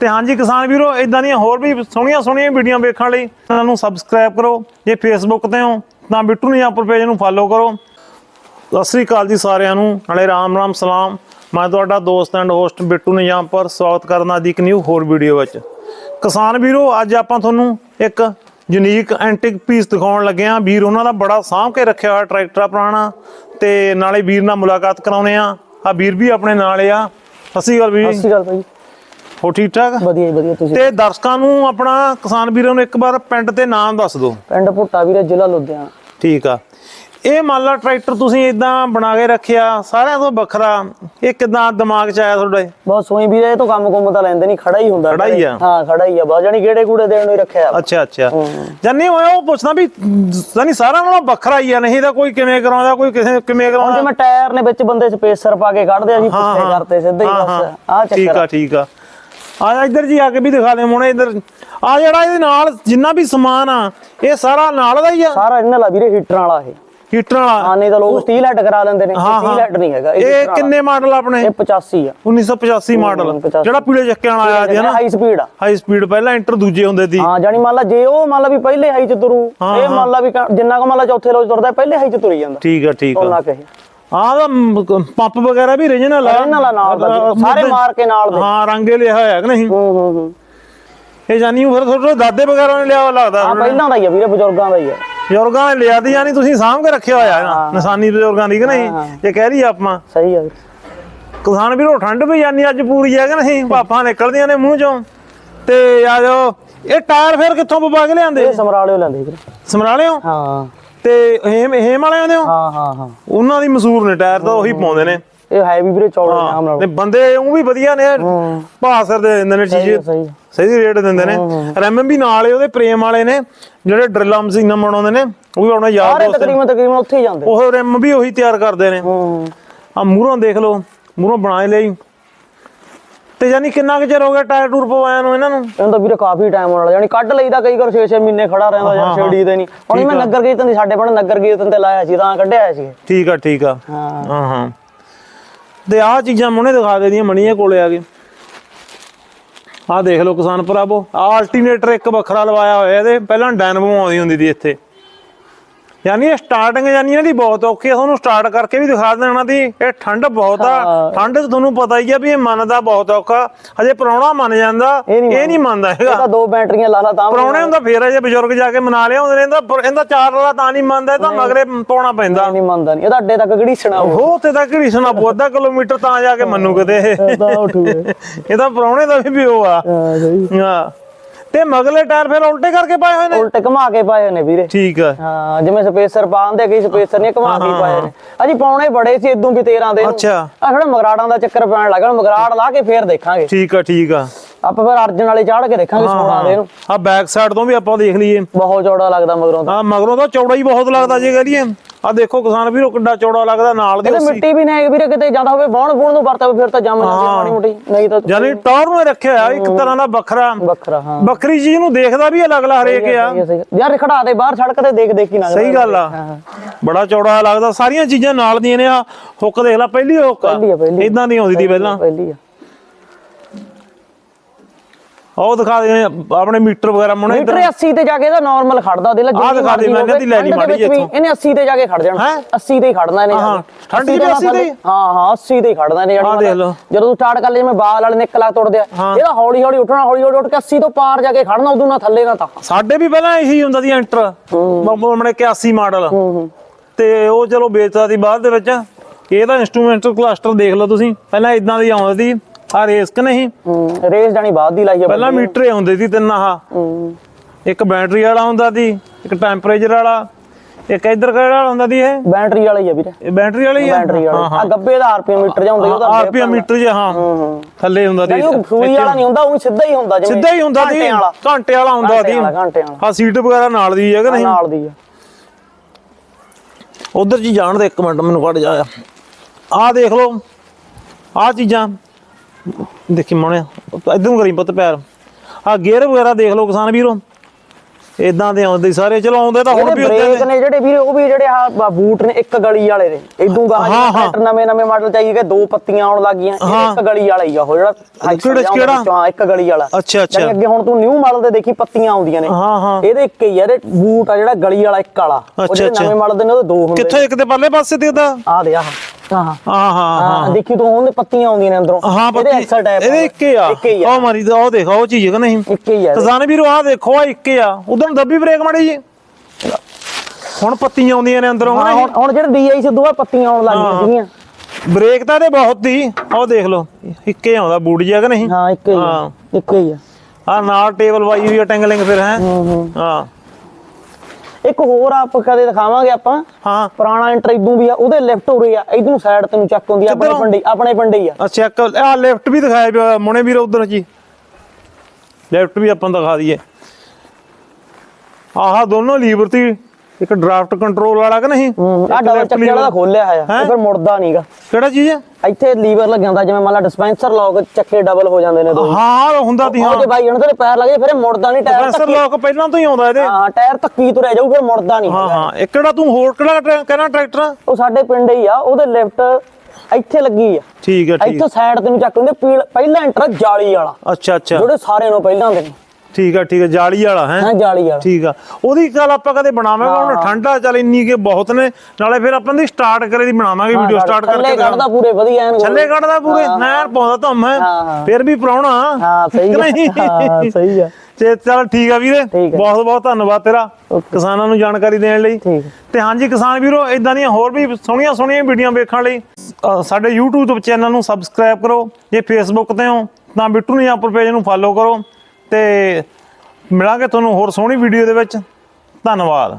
ਤੇ ਹਾਂਜੀ ਕਿਸਾਨ ਵੀਰੋ ਇਦਾਂ ਦੀਆਂ ਹੋਰ ਵੀ ਸੋਹਣੀਆਂ ਸੋਹਣੀਆਂ ਵੀਡੀਓ ਵੇਖਣ ਲਈ ਚੈਨਲ ਨੂੰ ਸਬਸਕ੍ਰਾਈਬ ਕਰੋ। ਜੇ ਫੇਸਬੁੱਕ ਤੇ ਹੋ, ਤਾਂ ਬਿੱਟੂ ਨਿਜਾਂਪੁਰ ਪੇਜ ਨੂੰ ਫਾਲੋ ਕਰੋ। ਸਤਿ ਸ੍ਰੀ ਅਕਾਲ ਜੀ ਸਾਰਿਆਂ ਨੂੰ। ਨਾਲੇ ਰਾਮ ਰਾਮ, ਸਲਾਮ। ਮੈਂ ਤੁਹਾਡਾ ਦੋਸਤ ਐਂਡ ਹੋਸਟ ਬਿੱਟੂ ਨਿਜਾਂਪੁਰ ਸਵਾਗਤ ਕਰਨਾ ਦੀ ਇੱਕ ਨਿਊ ਹੋਰ ਵੀਡੀਓ ਵਿੱਚ। ਕਿਸਾਨ ਵੀਰੋ, ਅੱਜ ਆਪਾਂ ਤੁਹਾਨੂੰ ਇੱਕ ਯੂਨੀਕ ਐਂਟਿਕ ਪੀਸ ਦਿਖਾਉਣ ਲੱਗੇ ਆ ਵੀਰ ਉਹਨਾਂ ਦਾ ਬੜਾ ਸਾਂਭ ਕੇ ਰੱਖਿਆ ਹੋਇਆ ਟਰੈਕਟਰ ਆ ਪੁਰਾਣਾ ਤੇ ਨਾਲੇ ਵੀਰ ਨਾਲ ਮੁਲਾਕਾਤ ਕਰਾਉਨੇ ਆ ਆ ਵੀਰ ਵੀ ਆਪਣੇ ਨਾਲ ਆ। ਸਤਿ ਸ੍ਰੀ ਅਕਾਲ ਵੀਰ। ਸਤਿ ਸ਼੍ਰੀ ਅਕਾਲ ਭਾਈ। ਹੋ ਠੀਕ ਠਾਕ? ਵਧੀਆ ਜੀ ਵਧੀਆ ਤੁਸੀਂ ਤੇ ਦਰਸ਼ਕਾਂ ਨੂੰ ਆਪਣਾ ਕਿਸਾਨ ਵੀਰਾਂ ਨੂੰ ਇੱਕ ਵਾਰ ਪਿੰਡ ਤੇ ਨਾਮ ਦੱਸ ਦਿਓ। ਪਿੰਡ ਭੁੱਟਾ ਵੀਰੇ ਜ਼ਿਲ੍ਹਾ ਲੁਧਿਆਣਾ। ਠੀਕ ਆ। ਇਹ ਮੰਨ ਲਾ ਟਰੈਕਟਰ ਤੁਸੀਂ ਇਦਾਂ ਬਣਾ ਕੇ ਰੱਖਿਆ ਸਾਰਿਆਂ ਤੋਂ ਵੱਖਰਾ ਇਹ ਕਿਦਾਂ ਦਿਮਾਗ 'ਚ ਆਇਆ ਤੁਹਾਡੇ ਬਹੁਤ ਸੋਹਣੀ ਵੀਰੇ ਇਹ ਤੋਂ ਕੰਮ ਕੁੰਮ ਤਾਂ ਲੈਂਦੇ ਨਹੀਂ ਖੜਾ ਹੀ ਹੁੰਦਾ ਖੜਾ ਹੀ ਆ? ਹਾਂ ਖੜਾ ਹੀ ਆ ਬਸ ਜਾਨੀ ਗੇੜੇ ਗੂੜੇ ਦੇਣ ਨੂੰ ਹੀ ਰੱਖਿਆ। ਅੱਛਾ ਅੱਛਾ। ਜਾਨੀ ਹੋਇਆ ਉਹ ਪੁੱਛਣਾ ਵੀ ਜਾਨੀ ਸਾਰਿਆਂ ਨਾਲੋਂ ਵੱਖਰਾ ਹੀ ਆ ਨਹੀਂ ਤਾਂ ਕੋਈ ਕਿਵੇਂ ਕਰਾਉਂਦਾ ਕੋਈ ਕਿਸੇ ਕਿਵੇਂ ਕਰਾਉਂਦਾ। ਜਿਵੇਂ ਟਾਇਰ ਨੇ ਵਿੱਚ ਬੰਦੇ ਸਪੇਸਰ ਪਾ ਕੇ ਕੱਢਦੇ ਆ ਜੀ ਹਾਂ। ਕਰਤੇ ਸਿੱਧੇ ਹੀ ਬਸ। ਆ ਠੀਕ ਚੱਕਰ ਆ। ਆ। ਠੀਕ ਆ। ਆ ਜਾ ਇੱਧਰ ਜੀ ਆ ਕੇ ਵੀ ਦਿਖਾ ਦੇ ਮੋਣੇ ਇੱਧਰ। ਆ ਜਿਹੜਾ ਇਹਦੇ ਨਾਲ ਜਿੰਨਾ ਵੀ ਸਮਾਨ ਆ ਇਹ ਸਾਰਾ ਨਾਲ ਦਾ ਹੀ ਆ? ਸਾਰਾ ਇਹਨਾਂ ਲਾ ਵੀਰੇ ਹੀਟਰ ਵਾਲਾ ਇਹ। ਹੀਟਰ ਵਾਲਾ? ਨਹੀਂ ਤਾਂ ਲੋਕ ਸਟੀਲ ਹੈਡ ਕਰਾ ਲੈਂਦੇ ਨੇ। ਸਟੀਲ। ਹੈਡ ਨਹੀਂ ਹੈਗਾ ਇਹ। ਕਿੰਨੇ ਮਾਡਲ ਆਪਣੇ? ਇਹ 85 ਆ। 1985 ਮਾਡਲ। 85 ਜਿਹੜਾ ਪੀਲੇ ਚੱਕਿਆਂ ਵਾਲਾ ਆਇਆ ਸੀ ਨਾ? ਹਾਈ ਸਪੀਡ ਆ। ਹਾਈ ਸਪੀਡ ਪਹਿਲਾਂ ਇੰਟਰ ਦੂਜੇ ਹੁੰਦੇ ਸੀ। ਹਾਂ ਜਾਨੀ ਮੰਨ ਲਾ ਜੇ ਉਹ ਮੰਨ ਲਾ ਵੀ ਪਹਿਲੇ ਹਾਈ ਚ ਤੁਰੂ ਇਹ ਮੰਨ ਲਾ ਵੀ ਕ- ਜਿੰਨਾ ਕੁ ਮੰਨ ਲਾ ਚੌਥੇ ਰੋਜ਼ ਤੁਰਦਾ ਪਹਿਲੇ ਹਾਈ ਚ ਤੁਰੀ ਜਾਂਦਾ। ਠੀਕ ਆ ਠੀਕ ਆ। ਉਹਨਾਂ ਕਹੇ। ਆਹ ਦਾ ਪੰਪ ਵਗੈਰਾ ਵੀ ਰੀਜਨਲ ਆ ਵਾਲਾ ਨਾਲ ਦਾ ਸਾਰੇ ਮਾਰ ਕੇ ਨਾਲ ਦੇ। ਹਾਂ ਰੰਗੇ ਲਿਆ ਹੋਇਆ ਕਿ ਨਹੀਂ? ਹੂੰ ਹੂੰ ਹੂੰ। ਇਹ ਜਾਨੀ ਫਿਰ ਤੁਹਾਡੇ ਦਾਦੇ ਵਗੈਰਾ ਨੇ ਲਿਆ ਹੋਇਆ ਲੱਗਦਾ। ਹਾਂ ਪਹਿਲਾਂ ਦਾ ਹੀ ਆ ਵੀਰੇ ਬਜ਼ੁਰਗਾਂ ਦਾ ਹੀ ਆ। ਬਜ਼ੁਰਗਾਂ ਨੇ ਲਿਆ ਤੇ ਜਾਨੀ ਤੁਸੀਂ ਸਾਂਭ ਕੇ ਰੱਖਿਆ ਹੋਇਆ ਹੈ ਨਿਸ਼ਾਨੀ ਬਜ਼ੁਰਗਾਂ ਦੀ ਕਿ ਨਹੀਂ? ਜੇ ਕਹਿ ਲਈ ਆਪਾਂ। ਸਹੀ ਆ। ਵੀਰੇ। ਕਿਸਾਨ ਵੀਰੋ ਠੰਡ ਵੀ ਜਾਨੀ ਅੱਜ ਪੂਰੀ ਹੈ ਕਿ ਨਹੀਂ? ਭਾਪਾਂ ਨਿਕਲਦੀਆਂ ਨੇ ਮੂੰਹ ਚੋਂ। ਤੇ ਆ ਜਾਓ ਇਹ ਟਾਇਰ ਫਿਰ ਕਿੱਥੋਂ ਪਵਾ ਕੇ ਲਿਆਂਦੇ? ਇਹ ਸਮਰਾਲੇ ਲੈਂਦੇ ਵੀਰੇ। ਸਮਰਾਲਿਓ? ਹਾਂ। ਤੇ ਹੇਮ ਹੇਮ ਵਾਲਿਆਂ ਦੇ ਹੋ ਹਾਂ ਹਾਂ। ਹਾਂ ਉਹਨਾਂ ਦੀ ਮਸ਼ਹੂਰ ਨੇ ਟਾਇਰ ਤਾਂ ਉਹੀ ਪਾਉਂਦੇ ਨੇ। ਇਹ ਹੈ ਵੀ ਵੀਰੇ ਚੌੜੇ ਨਾਮ ਨਾਲ। ਤੇ ਬੰਦੇ ਉਹ ਵੀ ਵਧੀਆ ਨੇ ਭਾਸਰ ਦੇ ਦਿੰਦੇ ਨੇ ਚੀਜ਼ ਸਹੀ ਰੇਟ ਦਿੰਦੇ ਨੇ। ਰੈਮ ਵੀ ਨਾਲ ਉਹਦੇ ਪ੍ਰੇਮ ਵਾਲੇ ਨੇ ਜਿਹੜੇ ਡਰਿਲਾਂ ਮਸ਼ੀਨਾਂ ਬਣਾਉਂਦੇ ਨੇ ਉਹ ਵੀ ਆਪਣਾ ਯਾਰ ਸਾਰੇ ਦੋਸਤ। ਤਕਰੀਬਨ ਤਕਰੀਬਨ ਉੱਥੇ ਹੀ ਜਾਂਦੇ। ਉਹ ਰੈਮ ਵੀ ਉਹੀ ਤਿਆਰ ਕਰਦੇ ਨੇ। ਆ ਮੂਹਰੋਂ ਦੇਖ ਲਓ ਮੂਹਰੋਂ ਬਣਾ ਹੀ ਲਈ। ਤੇ ਯਾਨੀ ਕਿੰਨਾ ਕੁ ਚਿਰ ਹੋ ਗਿਆ ਟਾਇਰ ਟੂਰ ਪਵਾਇਆ ਨੂੰ ਇਹਨਾਂ ਨੂੰ? ਇਹਨਾਂ ਤਾਂ ਵੀਰੇ ਕਾਫੀ ਟਾਈਮ ਹੋਣ ਵਾਲਾ ਜਾਨੀ ਕੱਢ ਲਈਦਾ ਕਈ ਵਾਰ 6-6 ਮਹੀਨੇ ਖੜਾ ਰਹਿੰਦਾ ਯਾਰ ਛੇੜੀ ਤੇ ਨਹੀਂ। ਹੁਣ ਮੈਂ ਨਗਰ ਕੀਰਤਨ ਦੀ ਸਾਡੇ ਪਿੰਡ ਨਗਰ ਕੀਰਤਨ ਤੇ ਲਾਇਆ ਸੀ ਤਾਂ ਕੱਢਿਆ ਸੀ। ਠੀਕ ਆ ਠੀਕ ਆ। ਹਾਂ। ਹਾਂ ਤੇ ਆਹ ਚੀਜ਼ਾਂ ਮੁੰਨੇ ਦਿਖਾ ਦੇ ਦੀਆਂ ਮਣੀਆਂ ਕੋਲੇ ਆ ਗਏ। ਆਹ ਦੇਖ ਲਓ ਕਿਸਾਨ ਭਰਾਵੋ ਆਹ ਅਲਟਰਨੇਟਰ ਇੱਕ ਵੱਖਰਾ ਲਵਾਇਆ ਹੋਇਆ ਇਹਦੇ ਪਹਿਲਾਂ ਡਾਇਨਮੋ ਆਉਂਦੀ ਹੁੰਦੀ ਸੀ ਇੱਥੇ। ਯਾਨੀ ਇਹ ਸਟਾਰਟਿੰਗ ਯਾਨੀ ਇਹਦੀ ਬਹੁਤ ਔਖੀ ਆ ਤੁਹਾਨੂੰ ਸਟਾਰਟ ਕਰਕੇ ਵੀ ਦਿਖਾ ਦੇਣਾ ਦੀ। ਇਹ ਠੰਡ ਬਹੁਤ ਆ। ਠੰਡ 'ਚ ਤੁਹਾਨੂੰ ਪਤਾ ਹੀ ਆ ਵੀ ਇਹ ਮੰਨਦਾ ਬਹੁਤ ਔਖਾ। ਹਜੇ ਪ੍ਰਾਹੁਣਾ ਮੰਨ ਜਾਂਦਾ ਇਹ ਨਹੀਂ ਇਹ ਮੰਨਦਾ। ਇਹ ਹੈਗਾ। ਤਾਂ ਦੋ ਬੈਟਰੀਆਂ ਲਾ ਲਾ ਤਾਂ ਵੀ ਪ੍ਰਾਹੁਣੇ ਹੁੰਦਾ ਫੇਰ ਅਜੇ ਬਜ਼ੁਰਗ ਜਾ ਕੇ ਮਨਾ ਲਿਆ ਹੁੰਦੇ ਨੇ ਇਹਦਾ ਇਹਦਾ ਚਾਰ ਵਾਲਾ ਤਾਂ ਨਹੀਂ ਮੰਨਦਾ ਇਹ ਤਾਂ ਮਗਰੇ ਪਾਉਣਾ ਪੈਂਦਾ। ਨਹੀਂ ਮੰਨਦਾ ਨਹੀਂ। ਇਹ ਤਾਂ ਅੱਡੇ ਤੱਕ ਘੜੀਸਣਾ ਉਹ ਉਹ ਤੇ ਤਾਂ ਘੜੀਸਣਾ ਅੱਧਾ ਕਿਲੋਮੀਟਰ ਤਾਂ ਜਾ ਕੇ ਮੰਨੂ ਕਿਤੇ ਇਹ ਇਹ ਤਾਂ ਪ੍ਰਾਹੁਣੇ ਦਾ ਵੀ ਪਿਓ ਆ। ਹਾਂ ਸਹੀ। ਹਾਂ। ਤੇ ਮਗਲੇ ਟਾਇਰ ਫਿਰ ਉਲਟੇ ਕਰਕੇ ਪਾਏ ਹੋਏ ਨੇ? ਉਲਟ ਘੁਮਾ ਕੇ ਪਾਏ ਨੇ ਵੀਰੇ। ਠੀਕ ਆ। ਹਾਂ ਜਿਵੇਂ ਸਪੇਸਰ ਪਾਉਂਦੇ ਕਈ ਸਪੇਸਰ ਨਹੀਂ ਘੁਮਾ ਕੇ ਹੀ ਪਾਏ ਨੇ। ਅਜੀ ਪਾਉਣੇ ਬੜੇ ਸੀ ਇਦੋਂ ਵੀ 13 ਦੇ ਅੱਛਾ। ਆ ਖੜਾ ਮਗਰਾੜਾਂ ਦਾ ਚੱਕਰ ਪੈਣ ਲੱਗਾ ਮਗਰਾੜ ਲਾ ਕੇ ਫੇਰ ਦੇਖਾਂਗੇ। ਠੀਕ ਆ ਠੀਕ ਆ। ਆਪਾਂ ਫਿਰ ਅਰਜਨ ਵਾਲੇ ਚਾੜ ਕੇ ਦੇਖਾਂਗੇ 16 ਦੇ ਨੂੰ। ਆ ਬੈਕ ਸਾਈਡ ਤੋਂ ਵੀ ਆਪਾਂ ਦੇਖ ਲਈਏ। ਬਹੁਤ ਚੌੜਾ ਲੱਗਦਾ ਮਗਰੋਂ ਤਾਂ। ਆ ਮਗਰੋਂ ਤਾਂ ਚੌੜਾ ਹੀ ਬਹੁਤ ਲੱਗਦਾ ਜੇ ਕਹ ਲਈਏ। ਆ ਦੇਖੋ ਕਿਸਾਨ ਵੀਰੋ ਕਿੱਡਾ ਚੌੜਾ ਲੱਗਦਾ ਨਾਲ ਦੀ ਉਸੀ ਮਿੱਟੀ ਵੀ ਨਹੀਂ ਵੀਰੇ ਕਿਤੇ ਜਾਂਦਾ ਹੋਵੇ ਬਾਣ ਬੂਣ ਨੂੰ ਵਰਤਾ ਫਿਰ ਤਾਂ ਜੰਮ ਜਾਂਦੀ ਮਾੜੀ ਮੋਟੀ ਨਹੀਂ ਤਾਂ ਯਾਨੀ ਟੌਰ ਨੂੰ ਰੱਖਿਆ ਹੋਇਆ ਇੱਕ ਤਰ੍ਹਾਂ ਦਾ ਵੱਖਰਾ। ਵੱਖਰਾ ਹਾਂ। ਵੱਖਰੀ ਚੀਜ਼ ਨੂੰ ਦੇਖਦਾ ਵੀ ਅਲੱਗ ਅਲੱਗ ਹਰੇਕ ਆ। ਯਾਰ ਖੜਾ ਦੇ ਬਾਹਰ ਸੜਕ ਤੇ ਦੇਖ ਦੇਖ ਹੀ ਨਾ ਸਹੀ ਗੱਲ ਆ। ਬੜਾ ਚੌੜਾ ਲੱਗਦਾ। ਸਾਰੀਆਂ ਚੀਜ਼ਾਂ ਨਾਲ ਦੀਆਂ ਨੇ ਆ। ਹੁੱਕ ਦੇਖ ਲੈ ਪਹਿਲੀ ਹੁੱਕ ਆ। ਇਦਾਂ ਦੀ ਆਉਂਦੀ ਸੀ ਪਹਿਲਾਂ। ਪਹਿਲੀ ਆ। ਉਹ ਦਿਖਾ ਦੇ ਆਪਣੇ ਮੀਟਰ ਵਗੈਰਾ ਮੁੰਨੇ ਮੀਟਰ 80 ਤੇ ਜਾ ਕੇ ਇਹਦਾ ਨਾਰਮਲ ਖੜਦਾ ਉਹਦੇ ਲੱਗੇ ਆਹ ਦਿਖਾ ਦੇ, ਮੈਂ ਇਹਦੀ ਲੈ ਲਈ ਮਾੜੀ ਇੱਥੋਂ। ਇਹਨੇ 80 ਤੇ ਜਾ ਕੇ ਖੜ ਜਾਣਾ ਹੈਂ? 80 ਤੇ ਹੀ ਖੜਨਾ ਇਹਨੇ ਹਾਂ, ਜਾ। ਠੰਡ 'ਚ 80 ਵੀ ਤੋਂ 80 ਤੇ ਹੀ? ਹਾਂ ਹਾਂ 80 ਤੇ ਹੀ ਖੜਨਾ ਇਹਨੇ ਆਹ ਦੇਖ ਲਓ। ਜਦੋਂ ਤੂੰ ਸਟਾਰਟ ਕਰ ਲੈ ਜਿਵੇਂ ਬਾਲ ਵਾਲੇ ਨੇ 1 ਲੱਖ ਤੋੜਦੇ ਆ ਹਾਂ। ਇਹਦਾ ਹੌਲੀ ਹੌਲੀ ਉੱਠਣਾ ਹੌਲੀ ਹੌਲੀ ਉੱਠ ਕੇ 80 ਤੋਂ ਪਾਰ ਜਾ ਕੇ ਖੜਨਾ ਉਦੋਂ ਨਾ ਥੱਲੇ ਨਾ ਤਾਂ ਸਾਡੇ ਵੀ ਪਹਿਲਾਂ ਇਹੀ ਹੁੰਦਾ ਸੀ ਐਂਟਰ ਆਪਣੇ 81 ਮਾਡਲ ਤੇ ਉਹ ਚਲੋ ਵੇਚਦਾ ਸੀ ਬਾਅਦ ਦੇ ਵਿੱਚ ਇਹ ਤਾਂ ਇਨਸਟਰੂਮੈਂਟਲ ਕਲਸਟਰ ਦੇਖ ਲਓ ਤੁਸੀਂ ਪਹਿਲਾਂ ਇਦਾਂ ਦੀ ਆਉਂਦੀ ਸੀ ਆ ਰੇਸਕ ਨਹੀਂ। ਹੂੰ ਰੇਸ ਜਾਣੀ ਬਾਅਦ ਦੀ ਲਾਈ ਆ ਪਹਿਲਾਂ ਮੀਟਰ ਆਉਂਦੇ ਸੀ ਤਿੰਨ ਆਹ। ਇੱਕ ਬੈਟਰੀ ਵਾਲਾ ਹੁੰਦਾ ਸੀ ਇੱਕ ਟੈਂਪਰੇਚਰ ਵਾਲਾ ਇੱਕ ਇਧਰ ਕਿਹੜਾ ਵਾਲਾ ਹੁੰਦਾ ਸੀ ਇਹ। ਬੈਟਰੀ ਵਾਲਾ ਹੀ ਆ ਵੀਰੇ। ਇਹ ਬੈਟਰੀ ਵਾਲਾ ਹੀ ਆ? ਬੈਟਰੀ ਵਾਲਾ ਆ ਗੱਬੇ ਦਾ ਆਰਪੀਐਮ ਮੀਟਰ ਜਾਂ ਹੁੰਦਾ ਉਹਦਾ ਆਰਪੀਐਮ ਮੀਟਰ ਜੇ ਹਾਂ। ਥੱਲੇ ਹੁੰਦਾ ਸੀ ਨਹੀਂ ਸੂਈ ਵਾਲਾ ਨਹੀਂ ਹੁੰਦਾ ਉਹ ਸਿੱਧਾ ਹੀ ਹੁੰਦਾ ਜਿਵੇਂ ਸਿੱਧਾ ਹੀ ਹੁੰਦਾ ਸੀ। ਘੰਟੇ ਵਾਲਾ। ਹੁੰਦਾ ਵਾਲਾ ਘੰਟੇ ਵਾਲਾ। ਆ ਸੀਟ ਵਗੈਰਾ ਨਾਲ ਦੀ ਹੈ ਕਿ ਨਹੀਂ? ਨਾਲ ਦੀ ਆ। ਉਧਰ ਜੀ ਜਾਣ ਦੇ ਇੱਕ ਮਿੰਟ ਮੈਨੂੰ ਕੱਢ ਜਾ। ਆਹ ਦੇਖ ਲਓ। ਆਹ ਚੀਜ਼ਾਂ। ਦੇਖੀ ਮੋਣਿਆ ਇਦਾਂ ਕਰੀ ਪੁੱਤ ਪੈਰ ਆਹ ਗੇਅਰ ਵਗੈਰਾ ਦੇਖ ਲਓ ਕਿਸਾਨ ਵੀਰੋ ਇਦਾਂ ਦੇ ਆਉਂਦੇ ਸਾਰੇ ਚਲੋ ਆਉਂਦੇ ਤਾਂ ਹੁਣ ਵੀ ਉੱਤੇ ਨੇ ਜਿਹੜੇ ਵੀਰੇ ਉਹ ਵੀ ਜਿਹੜੇ ਆ ਬੂਟ ਨੇ ਇੱਕ ਗਲੀ ਵਾਲੇ ਨੇ ਇਦੋਂ ਗਾਹ। ਟਰੈਕਟਰ ਨਵੇਂ ਨਵੇਂ ਮਾਡਲ ਚਾਹੀਏ ਕਿ ਦੋ ਪੱਤੀਆਂ ਆਉਣ ਲੱਗ ਗਈਆਂ ਇਹ ਹਾਂ। ਇੱਕ ਗਲੀ ਵਾਲਾ ਹੀ ਆ ਉਹ ਜਿਹੜਾ ਕਿਹੜਾ- ਹਾਂ ਇੱਕ ਗਲੀ ਵਾਲਾ ਅੱਛਾ, ਅੱਛਾ। ਅੱਗੇ ਹੁਣ ਤੂੰ ਨਿਊ ਮਾਡਲ ਤੇ ਦੇਖੀ ਪੱਤੀਆਂ ਆਉਂਦੀਆਂ ਨੇ ਹਾਂ, ਹਾਂ। ਇਹਦੇ ਇੱਕ ਹੀ ਆ ਇਹਦੇ ਬੂਟ ਆ ਜਿਹੜਾ ਗਲੀ ਵਾਲਾ ਇੱਕ ਵਾਲਾ ਉਹ ਜਿਹੜੇ। ਨਵੇਂ ਮਾਡਲ ਦੇ ਨੇ ਉਹਦੇ ਦੋ ਹੁੰਦੇ ਕਿੱਥੇ ਇੱਕ ਦੇ ਪਰਲੇ ਪਾਸੇ ਤੇ ਉਹਦਾ ਆ ਦੇ ਆਹ ਹਾਂ। ਹਾਂ ਹਾਂ ਹਾਂ ਹਾਂ ਦੇਖੀ ਤੂੰ ਉਹਦੇ ਪੱਤੀਆਂ ਆਉਂਦੀਆਂ ਨੇ ਅੰਦਰੋਂ। ਹਾਂ ਇਹਦੇ ਪੱਤੀ ਐਕਸਲ ਟਾਈਪ ਇਹਦੇ ਇੱਕ ਹੀ ਆ। ਹੀ ਆ। ਉਹ ਮਾਰੀ ਦਾ ਉਹ ਦੇਖੋ ਉਹ ਚੀਜ਼ ਕਿ ਨਹੀਂ? ਇੱਕ ਹੀ ਆ। ਕਿਸਾਨ ਵੀਰੋ ਆਹ ਦੇਖੋ ਆ ਇੱਕ ਹੀ ਆ। ਉਦੋਂ ਦੱਬੀ ਬ੍ਰੇਕ ਮਾੜੀ ਜੀ ਹੁਣ ਪੱਤੀਆਂ ਆਉਂਦੀਆਂ ਨੇ ਅੰਦਰੋਂ ਹਾਂ ਹੁਣ ਹੁਣ ਜਿਹੜੇ ਡੀਆਈ ਸਿੱਧੂ ਆ ਪੱਤੀਆਂ ਆਉਣ ਲੱਗ ਹਾਂ। ਗਈਆਂ। ਸੀਗੀਆਂ। ਬ੍ਰੇਕ ਤਾਂ ਇਹਦੇ ਬਹੁਤ ਹੀ ਉਹ ਦੇਖ ਲਓ ਇੱਕ ਹੀ ਆਉਂਦਾ ਬੂਟ ਜਿਹਾ ਕਿ ਨਹੀਂ? ਹਾਂ ਇੱਕ ਹੀ ਆ। ਹਾਂ। ਇੱਕ ਹੀ ਆ। ਆ ਨਾਲ ਟੇਬਲ ਵਾਈ ਆ ਟੈਂਗਲਿੰਗ ਫਿਰ ਹੈ। ਹਾਂ। ਇੱਕ ਹੋਰ ਆਪ ਕਦੇ ਦਿਖਾਵਾਂਗੇ ਆਪਾਂ। ਹਾਂ। ਪੁਰਾਣਾ ਇੰਟਰ ਇਦੋਂ ਵੀ ਆ ਉਹਦੇ ਲੈਫਟ ਹੋ ਰਹੀ ਆ ਇਦੋਂ ਸਾਈਡ ਤੈਨੂੰ ਚੱਕ ਹੁੰਦੀ ਆ ਆਪਣੇ? ਪਿੰਡੀ ਆਪਣੇ ਪਿੰਡੀ ਆ। ਅੱਛਾ ਇੱਕ ਆ ਲੈਫਟ ਵੀ ਦਿਖਾਇਆ ਪਿਆ ਮੁਨੇ ਵੀਰ ਉਧਰ ਜੀ। ਲੈਫਟ ਵੀ ਆਪਾਂ ਦਿਖਾ ਦਈਏ। ਆਹ ਦੋਨੋਂ ਲੀਵਰ ਤੀ ਇੱਕ ਡਰਾਫਟ ਕੰਟਰੋਲ ਵਾਲਾ ਕਿ ਨਹੀਂ? ਆ ਡਬਲ ਚੱਕੇ ਵਾਲਾ। ਤਾਂ ਖੋਲਿਆ ਹੋਇਆ? ਉਹ ਫਿਰ ਮੁੜਦਾ ਨਹੀਂਗਾ ਕਿਹੜਾ ਚੀਜ਼ ਹੈ ਇੱਥੇ ਲੀਵਰ ਲੱਗਿਆ ਹੁੰਦਾ ਜਿਵੇਂ ਮੰਨ ਲਾ ਡਿਸਪੈਂਸਰ ਲੌਕ ਚੱਕੇ ਡਬਲ ਹੋ ਜਾਂਦੇ ਨੇ ਦੋ। ਹਾਂ ਹੁੰਦਾ ਤੀ ਹਾਂ। ਉਹਦੇ ਬਾਈ ਉਹਨਾਂ ਦੇ ਪੈਰ ਲੱਗੇ ਫਿਰ ਇਹ ਮੁੜਦਾ ਨਹੀਂ ਟਾਇਰ ਪ੍ਰੋਫੈਸਰ ਲੋਕ ਪਹਿਲਾਂ ਤੋਂ ਹੀ ਆਉਂਦਾ ਇਹਦੇ। ਹਾਂ ਟਾਇਰ ਧੱਕੀ ਤੁਰਿਆ ਜਾਊ ਫਿਰ ਮੁੜਦਾ ਨਹੀਂ ਹਾਂ ਹਾਂ। ਇੱਕ ਕਿਹੜਾ ਤੂੰ ਹੋਰ ਕਿਹੜਾ ਕਹਿਣਾ ਟਰੈਕਟਰ? ਆ? ਉਹ ਸਾਡੇ ਪਿੰਡ ਹੀ ਆ ਉਹਦੇ ਲੈਫਟ ਇੱਥੇ ਲੱਗੀ ਆ। ਠੀਕ ਹੈ ਠੀਕ। ਇੱਥੇ ਸਾਈਡ ਤੈਨੂੰ ਚੱਕ ਹੁੰਦੇ ਪਹਿਲਾ ਇੰਟਰ ਜਾਲੀ ਵਾਲਾ। ਅੱਛਾ ਅੱਛਾ। ਜਿਹੜੇ ਸਾਰਿਆਂ ਨੂੰ ਪਹਿਲਾਂ ਦੇ ਨੇ। ਠੀਕ ਹੈ ਠੀਕ ਹੈ ਜਾਲੀ ਵਾਲਾ ਹੈ? ਹਾਂ ਜਾਲੀ ਵਾਲਾ। ਠੀਕ ਆ। ਉਹਦੀ ਗੱਲ ਆਪਾਂ ਕਦੇ ਬਣਾਵਾਂਗੇ ਹੁਣ ਠੰਡਾ ਚੱਲ ਇੰਨੀ ਕੇ ਬਹੁਤ ਨੇ। ਨਾਲੇ ਫਿਰ ਆਪਾਂ ਦੀ ਸਟਾਰਟ ਕਰੇ ਦੀ ਬਣਾਵਾਂਗੇ ਵੀਡੀਓ ਸਟਾਰਟ ਥੱਲੇ ਕਰਕੇ ਕੱਢਦਾ ਪੂਰੇ ਵਧੀਆ ਐਨ ਛੱਲੇ ਕੱਢਦਾ ਪੂਰੇ ਨਹਿਰ ਪਾਉਂਦਾ ਧੁੰਮ ਹੈ। ਫਿਰ ਵੀ ਪ੍ਰਾਹੁਣਾ। ਹਾਂ ਸਹੀ ਆ? ਹਾਂ ਸਹੀ ਆ। ਤੇ ਚੱਲ ਠੀਕ ਆ ਵੀਰੇ। ਆ। ਬਹੁਤ ਬਹੁਤ ਧੰਨਵਾਦ ਤੇਰਾ. ਕਿਸਾਨਾਂ ਨੂੰ ਜਾਣਕਾਰੀ ਦੇਣ ਲਈ। ਆ। ਤੇ ਹਾਂਜੀ ਕਿਸਾਨ ਵੀਰੋ ਇਦਾਂ ਦੀਆਂ ਹੋਰ ਵੀ ਸੋਹਣੀਆਂ ਸੋਹਣੀਆਂ ਵੀਡੀਓ ਵੇਖਣ ਲਈ ਸਾਡੇ YouTube ਚੈਨਲ ਨੂੰ ਸਬਸਕ੍ਰਾਈਬ ਕਰੋ। ਜੇ Facebook ਤੇ ਹੋ ਤਾਂ ਬਿੱਟੂ ਨਿਆਪੁਰ ਪੇਜ ਨੂੰ ਫਾਲੋ ਕਰੋ। ਤੇ ਮਿਲਾਂਗੇ ਤੁਹਾਨੂੰ ਹੋਰ ਸੋਹਣੀ ਵੀਡੀਓ ਦੇ ਵਿੱਚ। ਧੰਨਵਾਦ।